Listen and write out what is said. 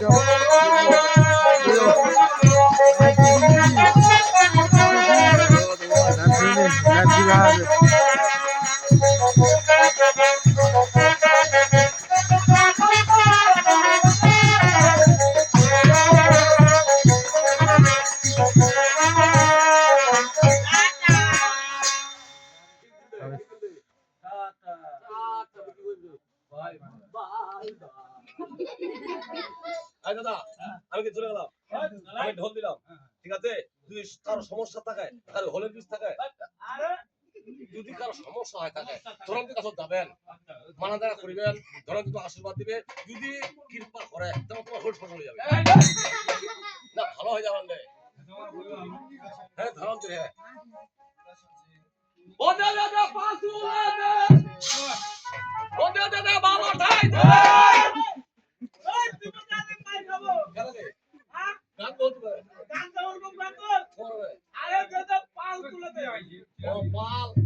nigga. আয় দাদা, আমি কি চলে গেলাম? আমি ঢোল দিলাম। ঠিক আছে? যদি কারও সমস্যা থাকে কারও হলের বিষ থাকে। যদি কারও সমস্যা হয় থাকে ধরম কাছে যাবেন। মানা দ্বারা করিবেন, ধরম কিন্তু আশীর্বাদ দিবে। যদি কৃপা করে তখন তোমার হোল সফল হয়ে যাবে। না, ভালো হয়ে যাবেন রে। হ্যাঁ ধরম তো হ্যাঁ ও দাদা পাঁচু ও দাদা বাবা ঠাই দাদা ও